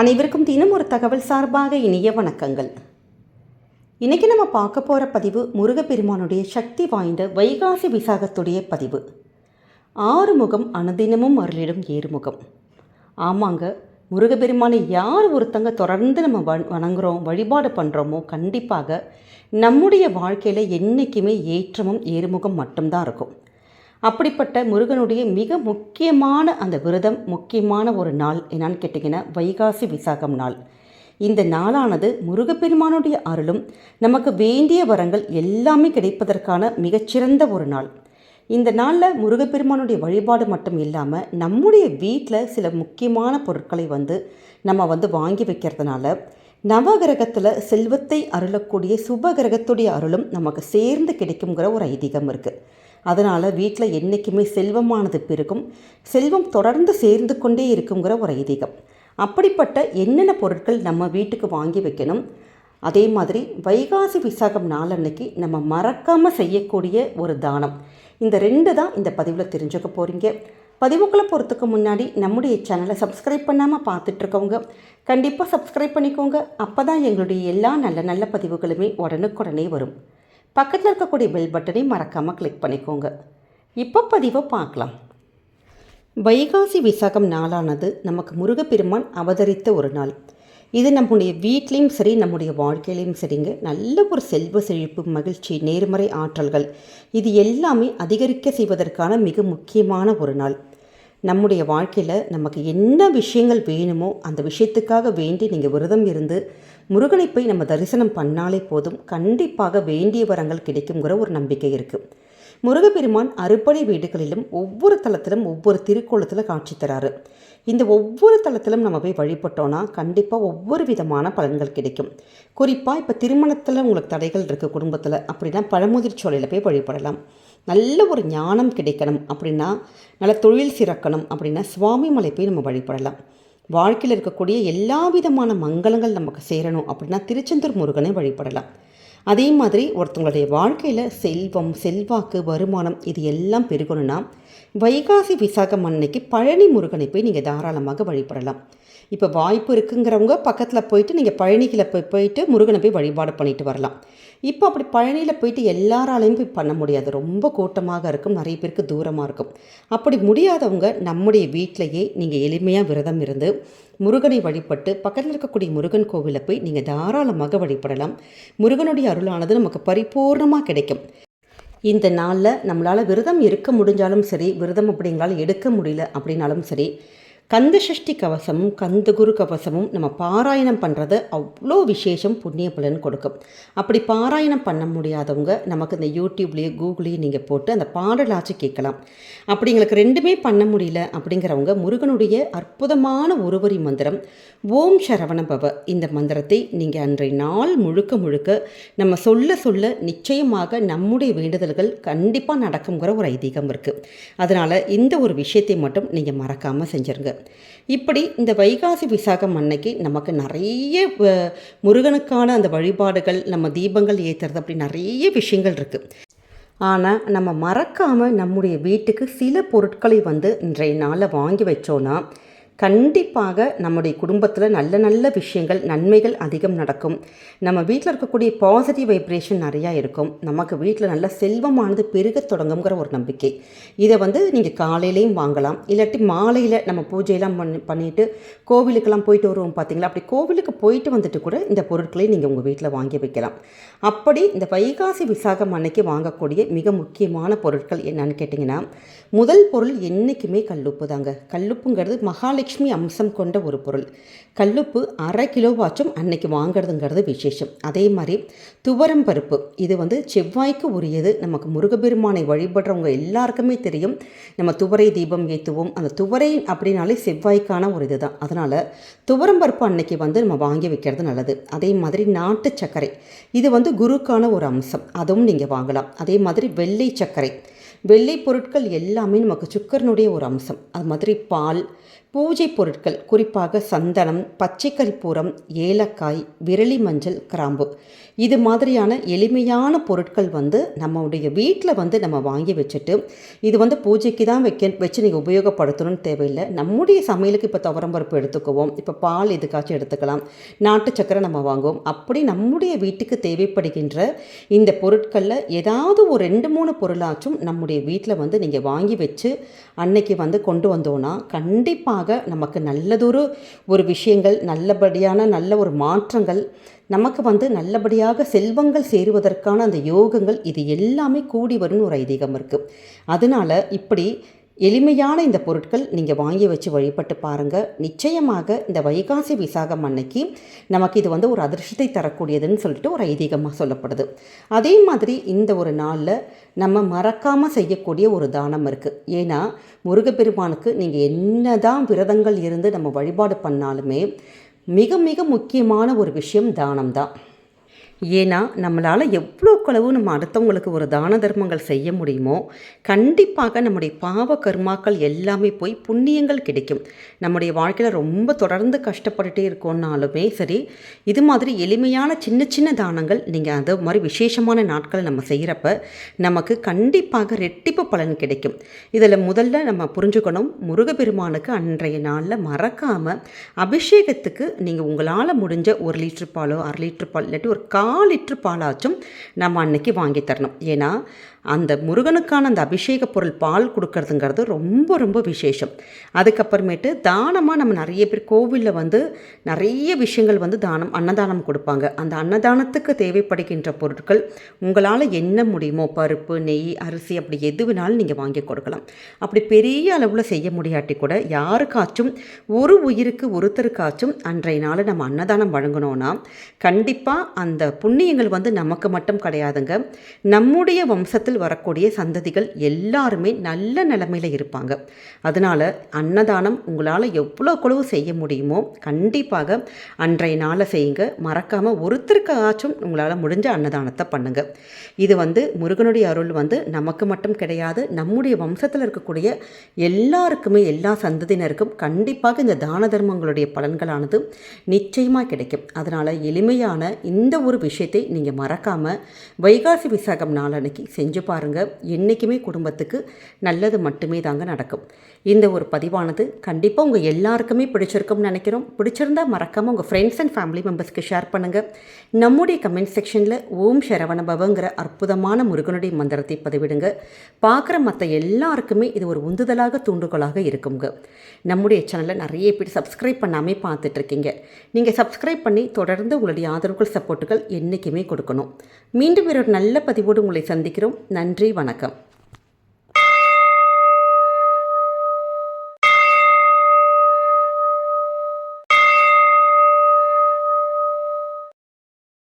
அனைவருக்கும் தினம் ஒரு தகவல் சார்பாக இனிய வணக்கங்கள். இன்றைக்கி நம்ம பார்க்க போகிற பதிவு முருகப்பெருமானுடைய சக்தி வாய்ந்த வைகாசி விசாகத்துடைய பதிவு. ஆறுமுகம் அனுதினமும் அருளிடும் ஏறுமுகம். ஆமாங்க முருகப்பெருமானை யார் ஒருத்தங்க தொடர்ந்து நம்ம வணங்குறோம் வழிபாடு பண்ணுறோமோ கண்டிப்பாக நம்முடைய வாழ்க்கையில் என்றைக்குமே ஏற்றமும் ஏறுமுகம் மட்டும்தான் இருக்கும். அப்படிப்பட்ட முருகனுடைய மிக முக்கியமான அந்த விரதம் முக்கியமான ஒரு நாள் என்னான்னு கேட்டிங்கன்னா வைகாசி விசாகம் நாள். இந்த நாளானது முருகப்பெருமானுடைய அருளும் நமக்கு வேண்டிய வரங்கள் எல்லாமே கிடைப்பதற்கான மிகச்சிறந்த ஒரு நாள். இந்த நாளில் முருகப்பெருமானுடைய வழிபாடு மட்டும் இல்லாமல் நம்முடைய வீட்டில் சில முக்கியமான பொருட்களை வந்து நம்ம வந்து வாங்கி வைக்கிறதுனால நவகிரகத்தில் செல்வத்தை அருளக்கூடிய சுப கிரகத்துடைய அருளும் நமக்கு சேர்ந்து கிடைக்குங்கிற ஒரு ஐதீகம் இருக்குது அதனால் வீட்டில் என்றைக்குமே செல்வமானது பெருகும் செல்வம் தொடர்ந்து சேர்ந்து கொண்டே இருக்குங்கிற ஒரு ஐதீகம். அப்படிப்பட்ட என்னென்ன பொருட்கள் நம்ம வீட்டுக்கு வாங்கி வைக்கணும்? அதே மாதிரி வைகாசி விசாகம் நாளன்னைக்கு நம்ம மறக்காமல் செய்யக்கூடிய ஒரு தானம். இந்த ரெண்டு தான் இந்த பதிவில் தெரிஞ்சுக்க போகிறீங்க பதிவுக்குள்ளே போகிறதுக்கு முன்னாடி நம்முடைய சேனலை சப்ஸ்கிரைப் பண்ணாமல் பார்த்துட்ருக்கவங்க கண்டிப்பாக சப்ஸ்கிரைப் பண்ணிக்கோங்க. அப்போ தான் எங்களுடைய எல்லா நல்ல நல்ல பதிவுகளுமே உடனுக்குடனே வரும். பக்கத்தில் இருக்கக்கூடிய பெல் பட்டனை மறக்காமல் கிளிக் பண்ணிக்கோங்க. இப்போ பதிவை பார்க்கலாம். வைகாசி விசாகம் நாளானது நமக்கு முருகப்பெருமான் அவதரித்த ஒரு நாள். இது நம்முடைய வீட்லேயும் சரி நம்முடைய வாழ்க்கையிலையும் சரிங்க. நல்ல ஒரு செல்வ செழிப்பு மகிழ்ச்சி நேர்மறை ஆற்றல்கள். இது எல்லாமே அதிகரிக்க செய்வதற்கான மிக முக்கியமான ஒரு நாள். நம்முடைய வாழ்க்கையில் நமக்கு என்ன விஷயங்கள் வேணுமோ அந்த விஷயத்துக்காக வேண்டி நீங்கள் விரதம் இருந்து முருகனை போய் நம்ம தரிசனம் பண்ணாலே போதும். கண்டிப்பாக வேண்டிய வரங்கள் கிடைக்குங்கிற ஒரு நம்பிக்கை இருக்குது முருகப்பெருமான் அறுபடை வீடுகளிலும் ஒவ்வொரு தளத்திலும் ஒவ்வொரு திருக்கோலத்தில் காட்சி தராரு. இந்த ஒவ்வொரு தளத்திலும் நம்ம போய் வழிபட்டோன்னா கண்டிப்பாக ஒவ்வொரு விதமான பலன்கள் கிடைக்கும். குறிப்பாக இப்போ திருமணத்தில் உங்களுக்கு தடைகள் இருக்குது குடும்பத்தில் அப்படின்னா பழமுதிர் சோலையில் போய் வழிபடலாம். நல்ல ஒரு ஞானம் கிடைக்கணும் அப்படின்னா நல்ல தொழில் சிறக்கணும் அப்படின்னா சுவாமி மலை போய் நம்ம வழிபடலாம். வாழ்க்கையில் இருக்கக்கூடிய எல்லா விதமான மங்களங்கள் நமக்கு சேரணும் அப்படின்னா திருச்செந்தூர் முருகனை வழிபடலாம். அதே மாதிரி ஒருத்தவங்களுடைய வாழ்க்கையில் செல்வம் செல்வாக்கு வருமானம் இது எல்லாம் பெருகணும்னா வைகாசி விசாகம் அன்னைக்கு பழனி முருகனை போய் நீங்கள் தாராளமாக வழிபடலாம். இப்போ வாய்ப்பு இருக்குங்கிறவங்க பக்கத்தில் போயிட்டு நீங்கள் பழனியில் போய் போயிட்டு முருகனை போய் வழிபாடு பண்ணிட்டு வரலாம். இப்போ அப்படி பழனியில் போயிட்டு எல்லாராலையும் போய் பண்ண முடியாது. ரொம்ப கூட்டமாக இருக்கும் நிறைய பேருக்கு தூரமாக இருக்கும். அப்படி முடியாதவங்க நம்முடைய வீட்டிலையே நீங்கள் எளிமையாக விரதம் இருந்து முருகனை வழிபட்டு பக்கத்தில் இருக்கக்கூடிய முருகன் கோவிலில் போய் நீங்கள் தாராளமாக வழிபடலாம். முருகனுடைய அருளானது நமக்கு பரிபூர்ணமாக கிடைக்கும். இந்த நாளில் நம்மளால் விரதம் இருக்க முடிஞ்சாலும் சரி விரதம் அப்படிங்களால் எடுக்க முடியல அப்படின்னாலும் சரி கந்த சஷ்டி கவசமும் கந்த குரு கவசமும் நம்ம பாராயணம் பண்ணுறது அவ்வளோ விசேஷம் புண்ணிய பலன் கொடுக்கும். அப்படி பாராயணம் பண்ண முடியாதவங்க நமக்கு இந்த யூடியூப்லேயே கூகுளையும் நீங்கள் போட்டு அந்த பாடலாச்சும் கேட்கலாம். அப்படி எங்களுக்கு ரெண்டுமே பண்ண முடியல அப்படிங்கிறவங்க முருகனுடைய அற்புதமான ஒருவரி மந்திரம் ஓம் சரவண பவ இந்த மந்திரத்தை நீங்கள் அன்றைய நாள் முழுக்க முழுக்க நம்ம சொல்ல சொல்ல நிச்சயமாக நம்முடைய வேண்டுதல்கள் கண்டிப்பாக நடக்குங்கிற ஒரு ஐதீகம் இருக்குது அதனால் இந்த ஒரு விஷயத்தை மட்டும் நீங்கள் மறக்காமல் செஞ்சுருங்க. இப்படி இந்த வைகாசி விசாகம் அன்னைக்கு நமக்கு நிறைய முருகனுக்கான அந்த வழிபாடுகள் நம்ம தீபங்கள் ஏற்றுறது அப்படி நிறைய விஷயங்கள் இருக்குது ஆனால் நம்ம மறக்காமல் நம்முடைய வீட்டுக்கு சில பொருட்களை வந்து இன்றைய நாளில் வாங்கி வச்சோன்னா கண்டிப்பாக நம்முடைய குடும்பத்தில் நல்ல நல்ல விஷயங்கள் நன்மைகள் அதிகம் நடக்கும். நம்ம வீட்டில் இருக்கக்கூடிய பாசிட்டிவ் வைப்ரேஷன் நிறையா இருக்கும். நமக்கு வீட்டில் நல்ல செல்வமானது பெருக தொடங்குங்கிற ஒரு நம்பிக்கை. இதை வந்து நீங்கள் காலையிலையும் வாங்கலாம். இல்லாட்டி மாலையில் நம்ம பூஜையெல்லாம் பண்ணி பண்ணிவிட்டு கோவிலுக்கெல்லாம் போயிட்டு வருவோம் பார்த்தீங்களா அப்படி கோவிலுக்கு போயிட்டு வந்துட்டு கூட இந்த பொருட்களை நீங்கள் உங்கள் வீட்டில் வாங்கி வைக்கலாம். அப்படி இந்த வைகாசி விசாகம் அன்னைக்கு வாங்கக்கூடிய மிக முக்கியமான பொருட்கள் என்னன்னு கேட்டிங்கன்னா முதல் பொருள் என்றைக்குமே கல்லுப்பு தாங்க. கல்லுப்புங்கிறது மகாலட்சுமி அம்சம் கொண்ட ஒரு பொருள். கல்லுப்பு அரை கிலோவாச்சும் அன்னைக்கு வாங்குறதுங்கிறது விசேஷம். அதே மாதிரி துவரம் பருப்பு. இது வந்து செவ்வாய்க்கு உரியது. நமக்கு முருகப்பெருமானை வழிபடுறவங்க எல்லாருக்குமே தெரியும். நம்ம துவரை தீபம் ஏற்றுவோம் அந்த துவரை அப்படின்னாலே செவ்வாய்க்கான ஒரு இது தான் அதனால் துவரம் பருப்பு அன்னைக்கு வந்து நம்ம வாங்கி வைக்கிறது நல்லது. அதே மாதிரி நாட்டு சர்க்கரை. இது வந்து குருக்கான ஒரு அம்சம். அதுவும் நீங்கள் வாங்கலாம். அதே மாதிரி வெள்ளை சர்க்கரை. வெள்ளை பொருட்கள் எல்லாமே நமக்கு சுக்கரனுடைய ஒரு அம்சம். அது மாதிரி பால் பூஜை பொருட்கள் குறிப்பாக சந்தனம் பச்சை ஏலக்காய் விரலி மஞ்சள் கிராம்பு. இது மாதிரியான எளிமையான பொருட்கள் வந்து நம்மளுடைய வீட்டில் வந்து நம்ம வாங்கி வச்சுட்டு இது வந்து பூஜைக்கு தான் வைக்க வச்சு நீங்கள் உபயோகப்படுத்தணும்னு தேவையில்லை. நம்முடைய சமையலுக்கு இப்போ துவரம்பருப்பு எடுத்துக்குவோம். இப்போ பால் எதுக்காச்சும் எடுத்துக்கலாம். நாட்டு சக்கரை நம்ம வாங்குவோம். அப்படி நம்முடைய வீட்டுக்கு தேவைப்படுகின்ற இந்த பொருட்களில் ஏதாவது ஒரு ரெண்டு மூணு பொருளாச்சும் நம்முடைய வீட்டில் வந்து நீங்கள் வாங்கி வச்சு அன்னைக்கு வந்து கொண்டு வந்தோன்னா கண்டிப்பாக நமக்கு நல்லதொரு ஒரு விஷயங்கள் நல்லபடியான நல்ல ஒரு மாற்றங்கள் நமக்கு வந்து நல்லபடியாக செல்வங்கள் சேருவதற்கான அந்த யோகங்கள் இது எல்லாமே கூடி வரும்னு ஒரு ஐதீகம் இருக்குது அதனால் இப்படி எளிமையான இந்த பொருட்கள் நீங்கள் வாங்கி வச்சு வழிபட்டு பாருங்கள் நிச்சயமாக இந்த வைகாசி விசாகம் அன்னைக்கு நமக்கு இது வந்து ஒரு அதிர்ஷ்டத்தை தரக்கூடியதுன்னு சொல்லிட்டு ஒரு ஐதீகமாக சொல்லப்படுது. அதே மாதிரி இந்த ஒரு நாளில் நம்ம மறக்காமல் செய்யக்கூடிய ஒரு தானம் இருக்குது ஏன்னா முருகப்பெருமானுக்கு நீங்கள் என்ன தான் விரதங்கள் இருந்து நம்ம வழிபாடு பண்ணாலுமே மிக மிக முக்கியமான ஒரு விஷயம் தானம் தான் ஏன்னா நம்மளால் எவ்வளோக்களவு நம்ம அடுத்தவங்களுக்கு ஒரு தான தர்மங்கள் செய்ய முடியுமோ கண்டிப்பாக நம்முடைய பாவ கர்மாக்கள் எல்லாமே போய் புண்ணியங்கள் கிடைக்கும். நம்முடைய வாழ்க்கையில் ரொம்ப தொடர்ந்து கஷ்டப்பட்டுட்டே இருக்கோன்னாலுமே சரி இது மாதிரி எளிமையான சின்ன சின்ன தானங்கள் நீங்கள் அது மாதிரி விசேஷமான நாட்கள் நம்ம செய்கிறப்ப நமக்கு கண்டிப்பாக ரெட்டிப்பு பலன் கிடைக்கும். இதில் முதல்ல நம்ம புரிஞ்சுக்கணும் முருகப்பெருமானுக்கு அன்றைய நாளில் மறக்காமல் அபிஷேகத்துக்கு நீங்கள் உங்களால் முடிஞ்ச ஒரு லிட்டர் பாலோ அரை லிட்டர் பால் இல்லாட்டி ஒரு கா கால் லிட்டர் பாலாச்சும் நம்ம அன்னைக்கு வாங்கி தரணும். ஏன்னா அந்த முருகனுக்கான அந்த அபிஷேக பொருள் பால் கொடுக்கறதுங்கிறது ரொம்ப ரொம்ப விசேஷம். அதுக்கப்புறமேட்டு தானமாக நம்ம நிறைய பேர் கோவிலில் வந்து நிறைய விஷயங்கள் வந்து தானம் அன்னதானம் கொடுப்பாங்க. அந்த அன்னதானத்துக்கு தேவைப்படுகின்ற பொருட்கள் உங்களால் என்ன முடியுமோ பருப்பு நெய் அரிசி அப்படி எது வேணாலும் நீங்கள் வாங்கி கொடுக்கலாம். அப்படி பெரிய அளவில் செய்ய முடியாட்டி கூட யாருக்காச்சும் ஒரு உயிருக்கு ஒருத்தருக்காச்சும் அன்றைய நாள் நம்ம அன்னதானம் வழங்கணும்னா கண்டிப்பாக அந்த புண்ணியங்கள் வந்து நமக்கு மட்டும் கிடையாதுங்க. நம்முடைய வம்சத்தில் வம்சத்தில் வரக்கூடிய சந்ததிகள் எல்லாருமே நல்ல நிலமையில் இருப்பாங்க. அதனால் அன்னதானம் உங்களால் எவ்வளோ செய்ய முடியுமோ கண்டிப்பாக அன்றைய நாளை செய்யுங்க. மறக்காமல் ஒருத்தருக்கு ஆச்சும் உங்களால் முடிஞ்ச அன்னதானத்தை பண்ணுங்கள் இது வந்து முருகனுடைய அருள் வந்து நமக்கு மட்டும் கிடையாது நம்முடைய வம்சத்தில் இருக்கக்கூடிய எல்லாருக்குமே எல்லா சந்ததியினருக்கும் கண்டிப்பாக இந்த தான தர்மங்களுடைய பலன்களானது நிச்சயமாக கிடைக்கும். அதனால் எளிமையான இந்த ஒரு விஷயத்தை நீங்கள் மறக்காமல் வைகாசி விசாகம் நாளன்னைக்கு செஞ்சு பாருங்கள் என்றைக்குமே குடும்பத்துக்கு நல்லது மட்டுமே தாங்க நடக்கும். இந்த ஒரு பதிவானது கண்டிப்பாக உங்கள் எல்லாருக்குமே பிடிச்சிருக்கும்னு நினைக்கிறோம். பிடிச்சிருந்தால் மறக்காமல் உங்கள் ஃப்ரெண்ட்ஸ் அண்ட் ஃபேமிலி மெம்பர்ஸ்க்கு ஷேர் பண்ணுங்கள் நம்முடைய கமெண்ட் செக்ஷனில் ஓம் சரவணபவங்கிற அற்புதமான முருகனுடைய மந்திரத்தை பதிவிடுங்க. பார்க்குற மற்ற எல்லாருக்குமே இது ஒரு உந்துதலாக தூண்டுகோலாக இருக்குங்க. நம்முடைய சேனலை நிறைய பேர் சப்ஸ்கிரைப் பண்ணாமல் பார்த்துட்ருக்கீங்க நீங்கள் சப்ஸ்கிரைப் பண்ணி தொடர்ந்து உங்களுடைய ஆதரவுகள் சப்போர்ட்டுகள் என்றைக்குமே கொடுக்கணும். மீண்டும் ஒரு நல்ல பதிவோடு உங்களை சந்திக்கிறோம். நன்றி வணக்கம்.